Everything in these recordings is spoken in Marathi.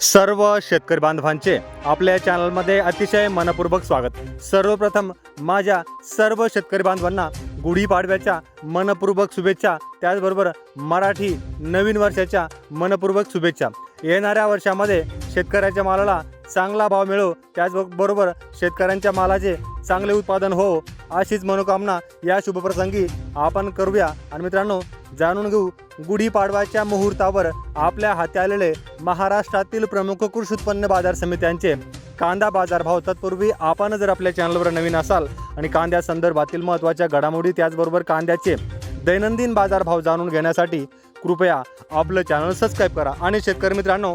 सर्व शेतकरी बांधवांचे आपल्या चॅनलमध्ये अतिशय मनपूर्वक स्वागत. सर्वप्रथम माझ्या सर्व शेतकरी बांधवांना गुढीपाडव्याच्या मनपूर्वक शुभेच्छा त्याचबरोबर मराठी नवीन वर्षाच्या मनपूर्वक शुभेच्छा. येणाऱ्या वर्षामध्ये शेतकऱ्याच्या मालाला चांगला भाव मिळो त्याचबरोबर शेतकऱ्यांच्या मालाचे चांगले उत्पादन हो अशीच मनोकामना या शुभप्रसंगी आपण करूया. आणि मित्रांनो जाणून घेऊ गुढीपाडव्याच्या मुहूर्तावर आपल्या हाती आलेले महाराष्ट्रातील प्रमुख कृषी उत्पन्न बाजार समित्यांचे. कांदा बाजारभाव तत्पूर्वी आपण जर आपल्या चॅनलवर नवीन असाल आणि कांद्या संदर्भातील महत्त्वाच्या घडामोडी त्याचबरोबर कांद्याचे दैनंदिन बाजारभाव जाणून घेण्यासाठी कृपया आपलं चॅनल सबस्क्राईब करा. आणि शेतकरी मित्रांनो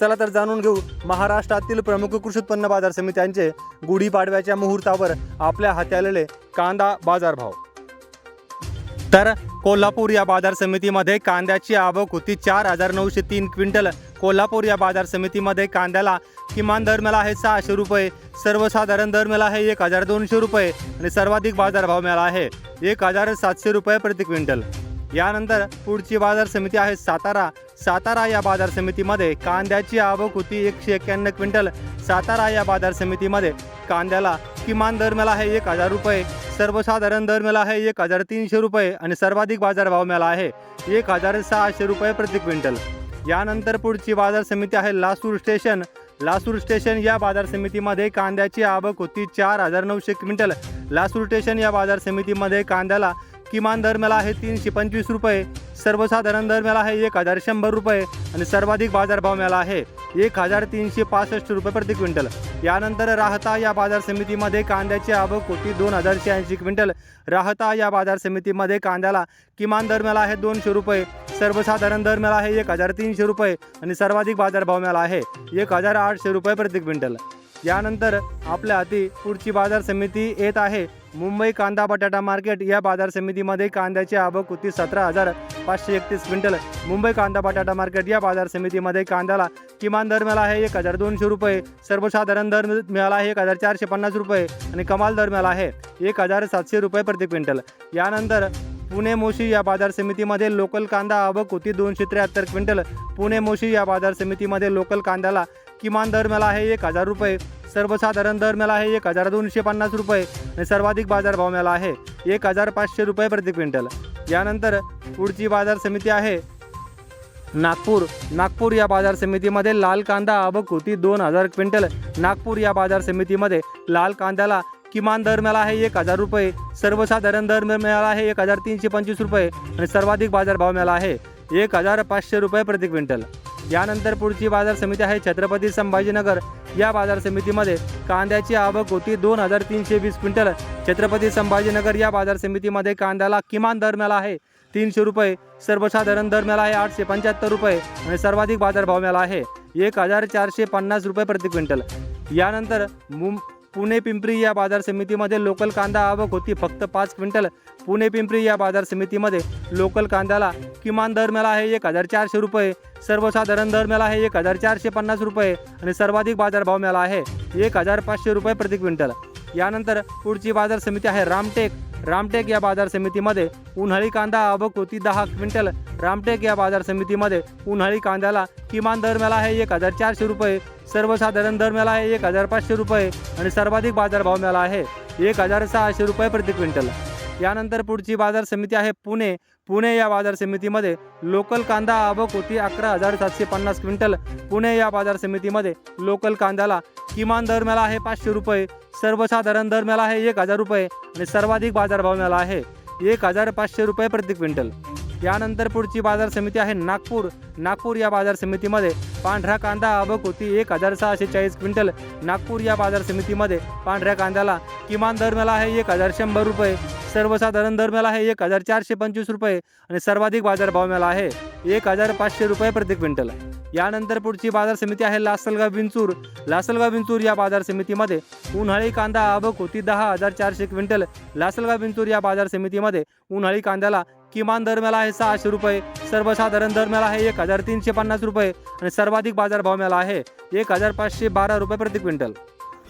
चला तर जाणून घेऊ. महाराष्ट्रातील प्रमुख कृषी उत्पन्न बाजार समित्यांचे गुढीपाडव्याच्या मुहूर्तावर आपल्या हाती आलेले कांदा बाजारभाव. तर कोल्हापूर या बाजार समितीमध्ये कांद्याची आवक होती चार हजार नऊशे तीन क्विंटल. कोल्हापूर या बाजार समितीमध्ये कांद्याला किमान दर मिळाला आहे सहाशे रुपये सर्वसाधारण दर मिळाला आहे एक हजार दोनशे रुपये आणि सर्वाधिक बाजारभाव मिळाला आहे एक हजार सातशे रुपये प्रति क्विंटल. यानंतर पुढची बाजार समिती आहे सातारा. सातारा या बाजार समितीमध्ये कांद्याची आवक होती एकशे एक्क्याण्णव क्विंटल. सातारा या बाजार समितीमध्ये कांद्याला किमान दर मिळाला आहे एक हजार रुपये. सर्वसाधारण दर मिळाला आहे एक हजार तीनशे रुपये आणि सर्वाधिक बाजारभाव मिळाला आहे एक हजार सहाशे रुपये प्रति क्विंटल. यानंतर पुढची बाजार समिती आहे लासूर स्टेशन. लासूर स्टेशन या बाजार समितीमध्ये कांद्याची आवक होती चार हजार नऊशे क्विंटल. लासूर स्टेशन या बाजार समितीमध्ये कांद्याला किमान दर मेला आहे तीनशे पंचवीस रुपये. सर्वसाधारण दर मेला आहे एक हजार शंभर रुपये आणि सर्वाधिक बाजारभाव मेला आहे एक हजार तीनशे पासष्ट रुपये प्रति क्विंटल. यानंतर राहता या बाजार समितीमध्ये कांद्याची आवक होती दोन हजार शहाऐंशी क्विंटल. राहता या बाजार समितीमध्ये कांद्याला किमान दर मेला आहे दोनशे रुपये. सर्वसाधारण दर मेला आहे एक हजार तीनशे रुपये आणि सर्वाधिक बाजारभाव मेला आहे एक हजार आठशे रुपये प्रति क्विंटल. यानंतर आपल्या हाती पुढची बाजार समिती येत आहे. मुंबई कांदा बटाटा मार्केट या बाजार समितीमध्ये कांद्याची आवक होती सतरा हजार पाचशे एकतीस क्विंटल. मुंबई कांदा बटाटा मार्केट या बाजार समितीमध्ये कांद्याला किमान दर मिळाला आहे एक हजार दोनशे रुपये. सर्वसाधारण दर मिळाला आहे एक हजार चारशे पन्नास रुपये आणि कमाल दर मिळाला आहे एक हजार सातशे रुपये प्रति क्विंटल. यानंतर पुणे मोशी या बाजार समितीमध्ये लोकल कांदा आवक होती दोनशे त्र्याहत्तर क्विंटल. पुणे मोशी या बाजार समितीमध्ये लोकल कांद्याला किमान दर मिळाला आहे एक हजार रुपये. सर्वसाधारण दर मिळाला आहे एक हजार दोनशे पन्नास रुपये आणि सर्वाधिक बाजारभाव मिळाला आहे एक हजार पाचशे रुपये प्रति क्विंटल. यानंतर पुढची बाजार समिती आहे. नागपूर नागपूर या बाजार समितीमध्ये लाल कांदा आवक होती दोन हजार क्विंटल. नागपूर या बाजार समितीमध्ये लाल कांद्याला किमान दर मिळाला आहे एक हजार रुपये. सर्वसाधारण दर मिळाला आहे एक हजार तीनशे पंचवीस रुपये आणि सर्वाधिक बाजारभाव मिळाला आहे एक हजार पाचशे रुपये प्रति क्विंटल. यानंतर पुढची बाजार समिती आहे छत्रपती संभाजीनगर. या बाजार समितीमध्ये कांद्याची आवक होती दोन हजार तीनशे वीस क्विंटल. छत्रपती संभाजीनगर या बाजार समितीमध्ये कांद्याला किमान दर मिळाला आहे. तीनशे रुपये सर्वसाधारण दर मिळाला आहे आठशे पंच्याहत्तर रुपये आणि सर्वाधिक बाजारभाव मिळाला आहे. एक हजार चारशे पन्नास रुपये प्रति क्विंटल. यानंतर मुं पुणे पिंपरी या बाजार समितीमध्ये लोकल कांदा आवक होती. फक्त पाच क्विंटल पुणे पिंपरी या बाजार समितीमध्ये लोकल कांद्याला किमान दर मिळाला आहे एक हजार चारशे रुपये. सर्वसाधारण दर मिळाला आहे एक हजार चारशे पन्नास रुपये आणि सर्वाधिक बाजारभाव मिळाला आहे एक हजार पाचशे रुपये प्रति क्विंटल. यानंतर पुढची बाजार समिती आहे रामटेक. रामटेक या बाजार समितीमध्ये उन्हाळी कांदा आवक होती दहा क्विंटल. रामटेक या बाजार समितीमध्ये उन्हाळी कांद्याला किमान दर मिळाला आहे एक हजार चारशे रुपये. सर्वसाधारण दर मिळाला आहे एक हजार पाचशे रुपये आणि सर्वाधिक बाजारभाव मिळाला आहे एक हजार सहाशे रुपये प्रति क्विंटल. यानंतर पुढची बाजार समिती आहे पुणे. पुणे या बाजार समितीमध्ये लोकल कांदा आवक होती अकरा हजार सातशे पन्नास क्विंटल. पुणे या बाजार समितीमध्ये लोकल कांद्याला किमान दर मिळाला आहे पाचशे रुपये. सर्वसाधारण दर मिळाला आहे एक हजार रुपये आणि सर्वाधिक बाजारभाव मिळाला आहे एक हजार पाचशे रुपये प्रति क्विंटल. यानंतर पुढची बाजार समिती आहे नागपूर. नागपूर या बाजार समितीमध्ये पांढरा कांदा आवक होती एक हजार सहाशे चाळीस क्विंटल. नागपूर या बाजार समितीमध्ये पांढऱ्या कांद्याला किमान दर मिळाला आहे एक हजार शंभर रुपये. सर्वसाधारण दर मिळाला आहे एक हजार चारशे पंचवीस रुपये आणि सर्वाधिक बाजारभाव मिळाला आहे एक हजार पाचशे रुपये प्रति क्विंटल. यानंतर पुढची बाजार समिती आहे लासलगाव बिंचूर लासलगाव बिंचूर या बाजार समितीमध्ये उन्हाळी कांदा आवक होती दहा हजार चारशे क्विंटल. लासलगाव बिंचूर या बाजार समितीमध्ये उन्हाळी कांद्याला किमान दरम्याला आहे सहाशे रुपये. सर्वसाधारण दरम्याला आहे एक हजार तीनशे पन्नास रुपये. आणि सर्वाधिक बाजारभाव मिळाला आहे एक हजार पाचशे बारा रुपये प्रति क्विंटल.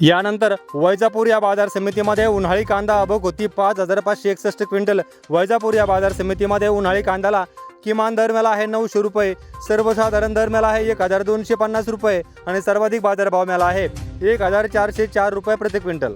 यानंतर वैजापूर या बाजार समितीमध्ये उन्हाळी कांदा आवक होती पाच हजार पाचशे एकसष्ट क्विंटल. वैजापूर या बाजार समितीमध्ये उन्हाळी कांद्याला किमान दरम्याला आहे नऊशे रुपये. सर्वसाधारण दरम्याला आहे एक हजार दोनशे पन्नास रुपये आणि सर्वाधिक बाजारभाव मिळाला आहे एक हजार चारशे चार रुपये प्रति क्विंटल.